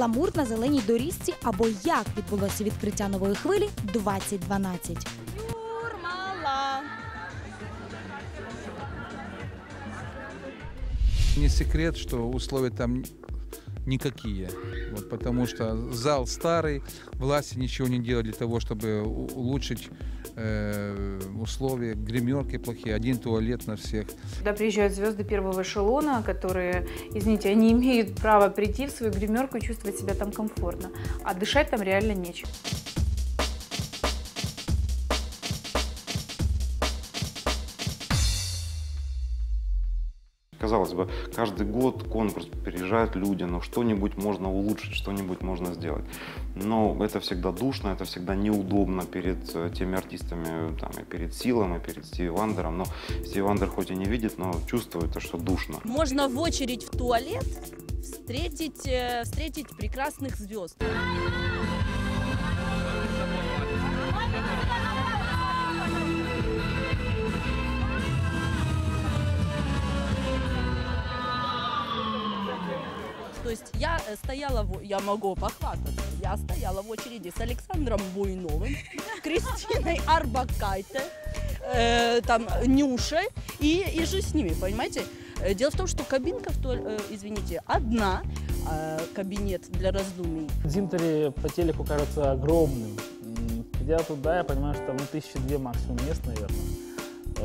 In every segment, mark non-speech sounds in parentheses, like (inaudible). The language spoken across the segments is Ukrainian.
гламур на зеленій доріжці або як відбулося відкриття нової хвилі 2012. Юрмала. Не секрет, что условия там никакие. Вот потому что зал старый, власти ничего не делают для того, чтобы улучшить э, условия. Гримерки плохие, один туалет на всех. Сюда приезжают звезды первого эшелона, которые, извините, они имеют право прийти в свою гримерку и чувствовать себя там комфортно. А дышать там реально нечем. Казалось бы, каждый год конкурс приезжают люди, но что-нибудь можно улучшить, что-нибудь можно сделать. Но это всегда душно, это всегда неудобно перед э, теми артистами, там, и перед Силом, и перед Стиви Вандером. Но Стиви Вандер хоть и не видит, но чувствует, то, что душно. Можно в очередь в туалет встретить, э, встретить прекрасных звезд. То есть я э, стояла, в- я могу похвастаться, я стояла в очереди с Александром Буйновым, (laughs) Кристиной Арбакайте, э, там, Нюшей и, и же с ними, понимаете? Э, Дело в том, что кабинка, в туаль- э, извините, одна, э, кабинет для раздумий. Дзинтери по телеку кажется огромным. М, Придя туда, я понимаю, что там ну, тысячи две максимум мест, наверное.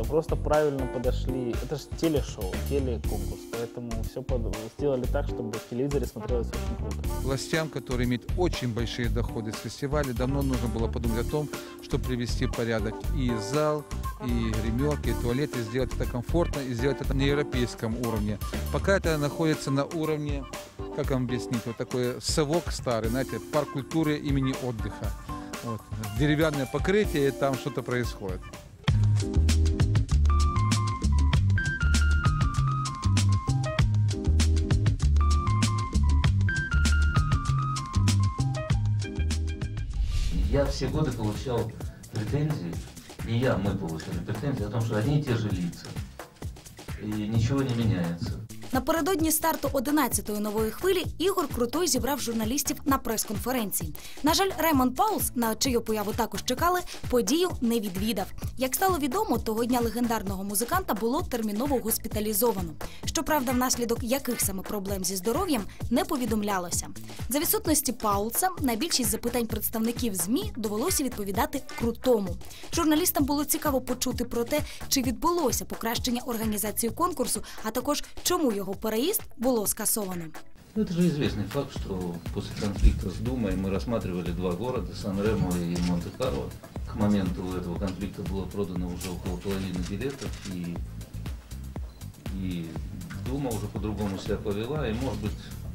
Просто правильно подошли. Это же телешоу, телеконкурс, поэтому все сделали так, чтобы в телевизоре смотрелось очень круто. Властям, которые имеют очень большие доходы с фестиваля, давно нужно было подумать о том, чтобы привести порядок и зал, и гримерки, и туалеты, сделать это комфортно и сделать это на европейском уровне. Пока это находится на уровне, как вам объяснить, вот такой совок старый, знаете, парк культуры имени отдыха. Вот. Деревянное покрытие, и там что-то происходит. Я все годы получал претензии, не я, мы получали претензии о том, что одни и те же лица. И ничего не меняется. Напередодні старту 11-ї нової хвилі Ігор Крутой зібрав журналістів на прес-конференції. На жаль, Раймонд Паулс, на чию появу також чекали, подію не відвідав. Як стало відомо, того дня легендарного музиканта було терміново госпіталізовано. Щоправда, внаслідок яких саме проблем зі здоров'ям не повідомлялося. За відсутності Паулса на більшість запитань представників ЗМІ довелося відповідати крутому. Журналістам було цікаво почути про те, чи відбулося покращення організації конкурсу, а також чому його переїзд було скасовано. Ну, это же известный факт, что после конфликта с Думой мы рассматривали два города, Сан-Ремо и Монте-Карло. К моменту этого конфликта было продано уже около половины билетов, и, и Дума уже по-другому себя повела, и может быть,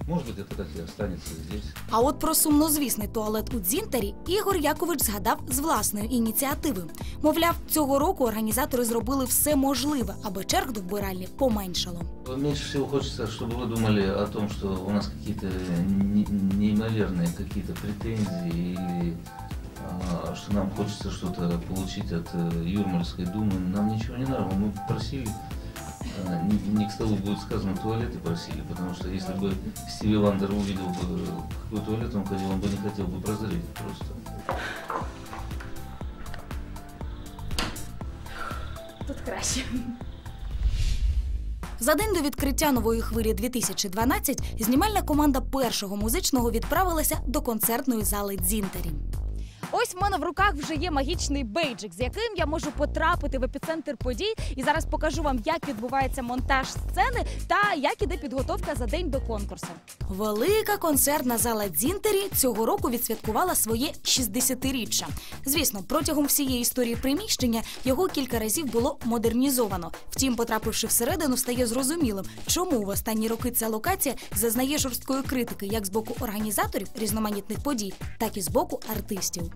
может быть это так и останется здесь. А от про сумнозвісний туалет у Дзінтері Ігор Якович згадав з власної ініціативи. Мовляв, цього року організатори зробили все можливе, аби черг до вбиральні поменшало. Меньше всего хочется, чтобы вы думали о том, что у нас какие-то не- неимоверные какие-то претензии или а, что нам хочется что-то получить от э, Юрмальской думы. Нам ничего не надо. Мы просили, а, не, не к столу будет сказано, туалеты просили, потому что если бы Стиви Вандер увидел бы, какой туалет он ходил, он бы не хотел бы прозреть просто. Тут краще. За день до відкриття нової хвилі 2012 знімальна команда першого музичного відправилася до концертної зали Дзінтері. Ось в мене в руках вже є магічний бейджик, з яким я можу потрапити в епіцентр подій. І зараз покажу вам, як відбувається монтаж сцени та як іде підготовка за день до конкурсу. Велика концертна зала Дзінтері цього року відсвяткувала своє 60-річчя. Звісно, протягом всієї історії приміщення його кілька разів було модернізовано. Втім, потрапивши всередину, стає зрозумілим, чому в останні роки ця локація зазнає жорсткої критики як з боку організаторів різноманітних подій, так і з боку артистів.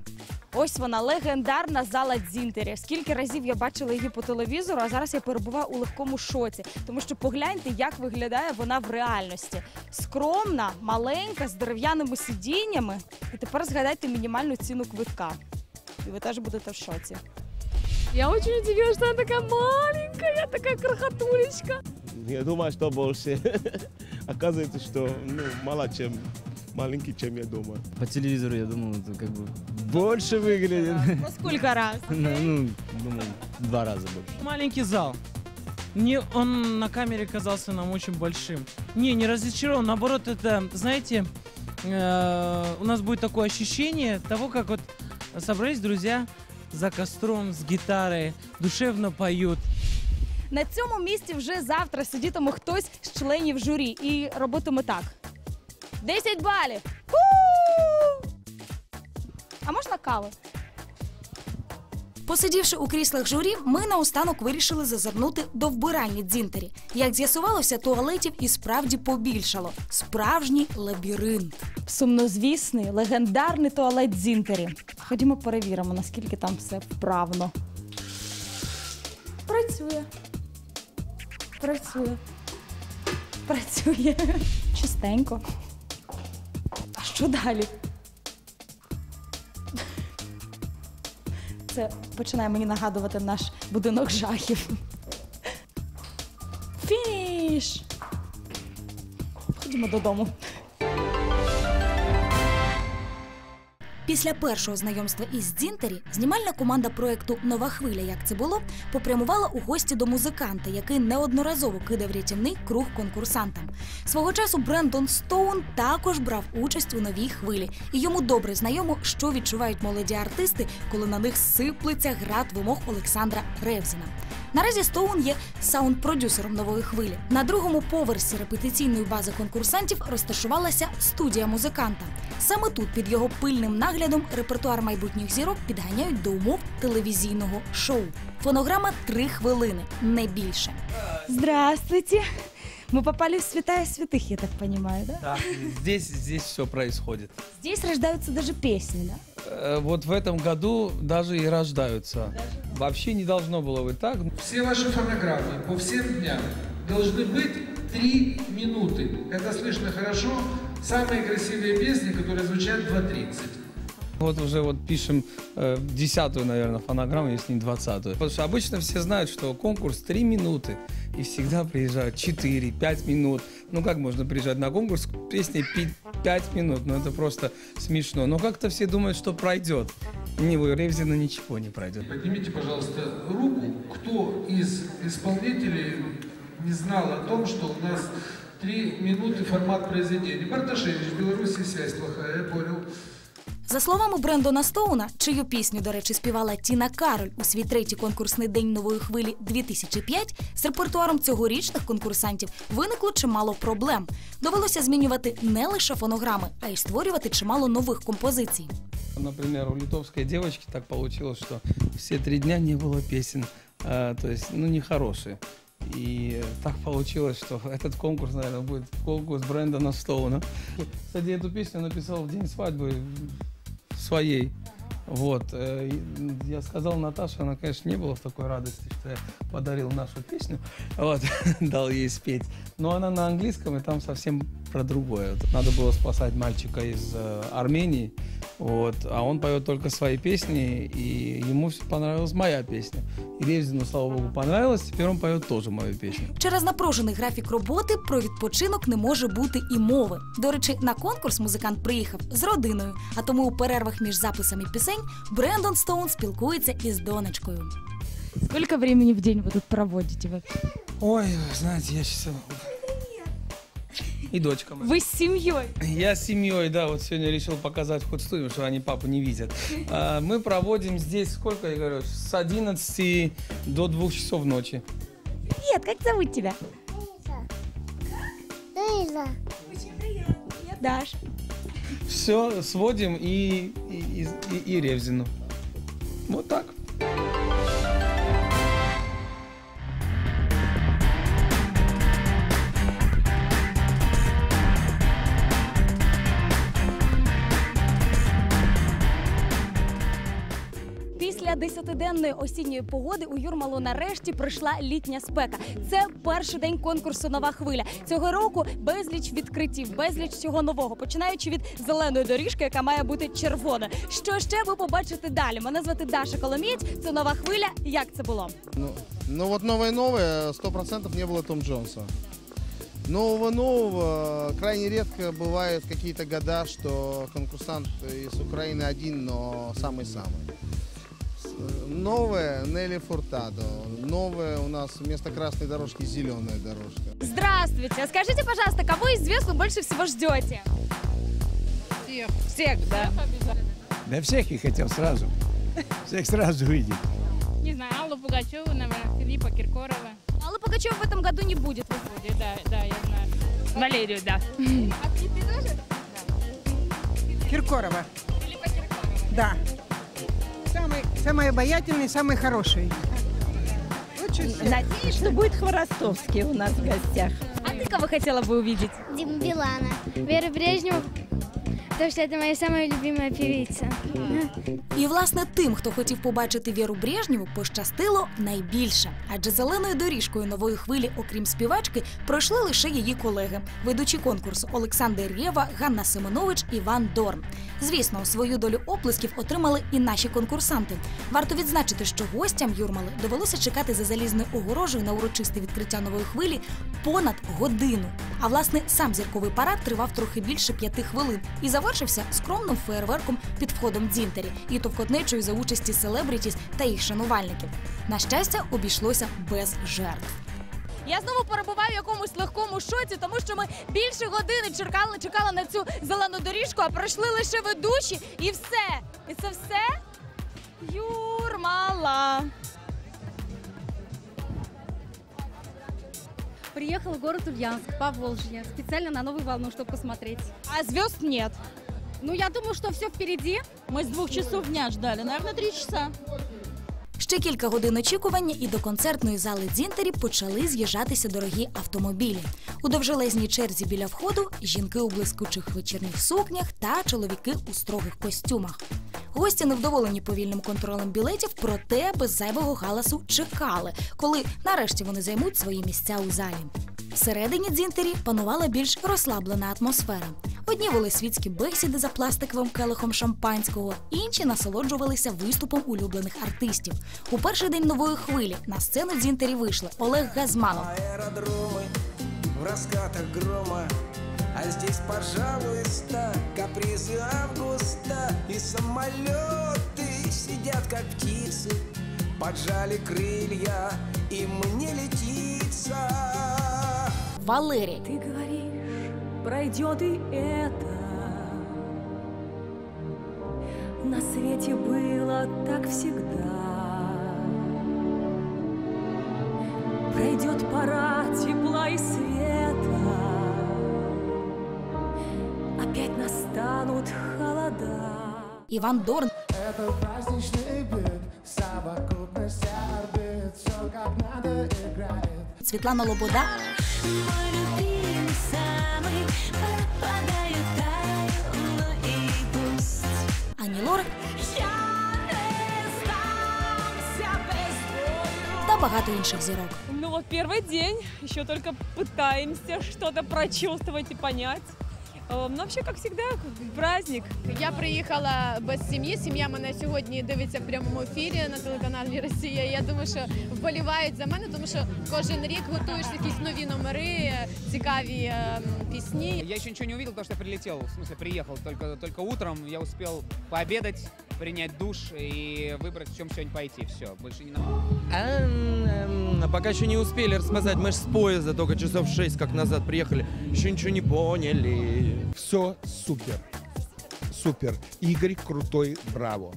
Ось вона легендарна зала Дзінтері. Скільки разів я бачила її по телевізору, а зараз я перебуваю у легкому шоці, тому що погляньте, як виглядає вона в реальності. Скромна, маленька, з дерев'яними сидіннями. І тепер згадайте мінімальну ціну квитка. І ви теж будете в шоці. Я очень удивилась, что она такая маленькая, такая крохотулечка. Я думаю, что больше. (laughs) Оказывается, что ну, мало чем маленький, чем я дома. По телевизору, я думал, это как бы больше выглядит. Во скільки раз? (laughs) Ну, ну, думал, в два раза больше. Маленький зал. Не, он на камере казался нам очень большим. Не, не разочарован. Наоборот, это, знаете, э, у нас будет такое ощущение того, как вот собрались друзья за костром с гитарой, душевно поют. На цьому місці вже завтра сидітиме хтось з членів журі і робитиме так: 10 балів. Ху! А можна каву? Посидівши у кріслах журі, ми наостанок вирішили зазирнути до вбиральні дзінтері. Як з'ясувалося, туалетів і справді побільшало. Справжній лабіринт. Сумнозвісний, легендарний туалет дзінтері. Ходімо перевіримо, наскільки там все вправно. Працює. Працює. Працює. Чистенько. А що далі? Це починає мені нагадувати наш будинок жахів. Фініш! Ходімо додому. Після першого знайомства із Дзінтері знімальна команда проекту Нова хвиля, як це було, попрямувала у гості до музиканта, який неодноразово кидав рятівний круг конкурсантам. Свого часу Брендон Стоун також брав участь у новій хвилі, і йому добре знайомо, що відчувають молоді артисти, коли на них сиплеться град вимог Олександра Ревзіна. Наразі Стоун є саунд-продюсером нової хвилі. На другому поверсі репетиційної бази конкурсантів розташувалася студія музиканта. Саме тут, під його пильним наглядом, репертуар майбутніх зірок підганяють до умов телевізійного шоу. Фонограма три хвилини, не більше. Здравствуйте. Мы попали в святая святых, я так понимаю, да? Да, здесь, здесь все происходит. Здесь рождаются даже песни, да? Э, Вот в этом году даже и рождаются. Вообще не должно было быть так. Все ваши фонограммы по всем дням должны быть три минуты. Это слышно хорошо. Самые красивые песни, которые звучат 2.30. Вот уже вот пишем э, десятую, наверное, фонограмму, если не двадцатую. Потому что обычно все знают, что конкурс три минуты. И всегда приезжают 4-5 минут. Ну как можно приезжать на конкурс с песней 5 минут? Ну это просто смешно. Но как-то все думают, что пройдет. Не, у Ревзина ничего не пройдет. Поднимите, пожалуйста, руку, кто из исполнителей не знал о том, что у нас три минуты формат произведения. Барташевич, в Беларуси связь плохая, я понял. За словами Брендона Стоуна, чию пісню, до речі, співала Тіна Кароль у свій третій конкурсний день нової хвилі 2005, з репертуаром цьогорічних конкурсантів виникло чимало проблем. Довелося змінювати не лише фонограми, а й створювати чимало нових композицій. Например, у литовской девочки так получилось, что все три дня не было песен, э, то есть, ну, нехорошие. И так получилось, что этот конкурс, наверное, будет конкурс Брэндона Стоуна. Кстати, эту песню написал в день свадьбы своей. Вот. э, Я сказал Наташе, она, конечно, не была в такой радости, что я подарил нашу песню, вот, (laughs) дал ей спеть. Но она на английском, и там совсем про другое. Надо было спасать мальчика из э, Армении, вот, а он поет только свои песни, и ему понравилась моя песня. И Ревзину, слава богу, понравилось, теперь он поет тоже мою песню. Через напружений графік роботи про відпочинок не може бути і мови. До речі, на конкурс музикант приїхав з родиною, а тому у перервах між записами пісень Брендон Стоун спілкується із донечкою. Скільки времени в день ви тут проводите? Ой, вы знаете, я сейчас... И дочка моя. ви з сім'єю? Я с семьей, да, вот сегодня решил показать хоть студию, что они папу не видят. А, Мы проводим здесь, сколько, я говорю, с 11 до 2 часов ночи. Привіт, як зовут тебе? Лиза. Я Даш. Все, сводим и, и, и, и- и Ревзину. Вот так. Після десятиденної осінньої погоди у Юрмалу нарешті прийшла літня спека. Це перший день конкурсу Нова хвиля. Цього року безліч відкриттів, безліч всього нового, починаючи від зеленої доріжки, яка має бути червона. Що ще ви побачите далі? Мене звати Даша Коломієць. Це нова хвиля. Як це було? Ну, ну вот новое-новое, сто процентов не было Том Джонса. Нового-нового. Крайне редко бывают какие-то года, что конкурсант из Украины один, но самый-самый. Новое Нелли Фуртадо. Новое у нас вместо красной дорожки зеленая дорожка. Здравствуйте. А Скажите, пожалуйста, кого из звезд вы больше всего ждете? Всех. Всех, да. Да всех и хотел сразу. Всех сразу увидеть. Не знаю, Аллу Пугачеву, наверное, Филиппа Киркорова. Аллы Пугачева в этом году не будет. Будет, Да, да, я знаю. Валерию, да. Киркорова. Да. Самый, самый обаятельный, самый хороший. Надеюсь, что будет Хворостовский у нас в гостях. А ты кого хотела бы увидеть? Диму Билана, Веру Брежневу, потому что это моя самая любимая певица. І власне тим, хто хотів побачити Віру Брежнєву, пощастило найбільше. Адже зеленою доріжкою нової хвилі, окрім співачки, пройшли лише її колеги, ведучі конкурсу Олександр Рєва, Ганна Семенович, Іван Дорн. Звісно, свою долю оплесків отримали і наші конкурсанти. Варто відзначити, що гостям Юрмали довелося чекати за залізною огорожею на урочисте відкриття нової хвилі понад годину. А власне сам зірковий парад тривав трохи більше п'яти хвилин і завершився скромним феєрверком під входом дзінтері і товкотнечою за участі селебрітіс та їх шанувальників. На щастя, обійшлося без жертв. Я знову перебуваю в якомусь легкому шоці, тому що ми більше години чекали, чекали на цю зелену доріжку, а пройшли лише ведучі, і все. І це все Юрмала. Приехала в город Ульяновск, Поволжье, специально на новую волну, чтобы посмотреть. А звезд нет. Ну, я думаю, что все впереди. Мы с двух часов дня ждали, наверное, три часа. Ще кілька годин очікування, і до концертної зали дзінтері почали з'їжджатися дорогі автомобілі. У довжелезній черзі біля входу жінки у блискучих вечірніх сукнях та чоловіки у строгих костюмах. Гості невдоволені повільним контролем білетів, проте без зайвого галасу чекали, коли нарешті вони займуть свої місця у залі. Всередині дзінтері панувала більш розслаблена атмосфера. Одні вели світські бесіди за пластиковим келихом шампанського, інші насолоджувалися виступом улюблених артистів. У перший день нової хвилі на сцену дзінтері вийшли Олег Газманов, Аэродромы в раскатах грома А здесь, пожалуйста, капризы августа И самолеты сидят, как птицы Поджали крылья, и мне летится Валерій. Ты говоришь, пройдет и это. На свете было так всегда. Пройдет пора тепла и света. Іван Дорн, Это праздничный бит, совокупность орбит Все как надо играет Світлана Лобода, Мой любимый самый пропадает тайну, ну и пусть. Ані Лорак Я не сдамся без боя. та багато інших зірок. Ну вот первый день, еще только пытаемся что-то прочувствовать и понять. Ну, вообще, как всегда, праздник. Я приїхала без сім'ї. Сім'я мене сьогодні дивиться в прямому ефірі на телеканалі Росія. Я думаю, що вболівають за мене, тому що кожен рік готуєш якісь нові номери, цікаві е, пісні. Я ще нічого не увидел, що я прилетів. в смысле приїхав. только, только утром. Я успів пообедать, принять душ и выбрать, в чем сегодня пойти. Все, больше не надо. Эм, Пока еще не успели рассказать, мы ж с поезда только часов 6 как назад приехали. Еще ничего не поняли. Все супер. Супер. Игорь крутой, браво.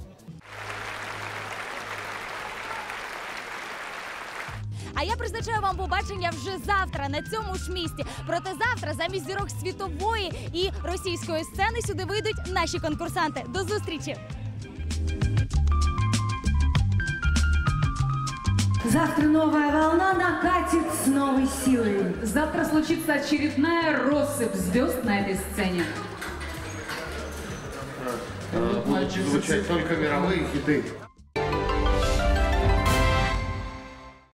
А я призначаю вам побачення вже завтра на цьому ж місці. Проте завтра замість зірок світової і російської сцени сюди вийдуть наші конкурсанти. До зустрічі! Завтра новая волна накатит с новой силой. Завтра случится очередная россыпь звезд на этой сцене. Будут звучать только мировые хиты.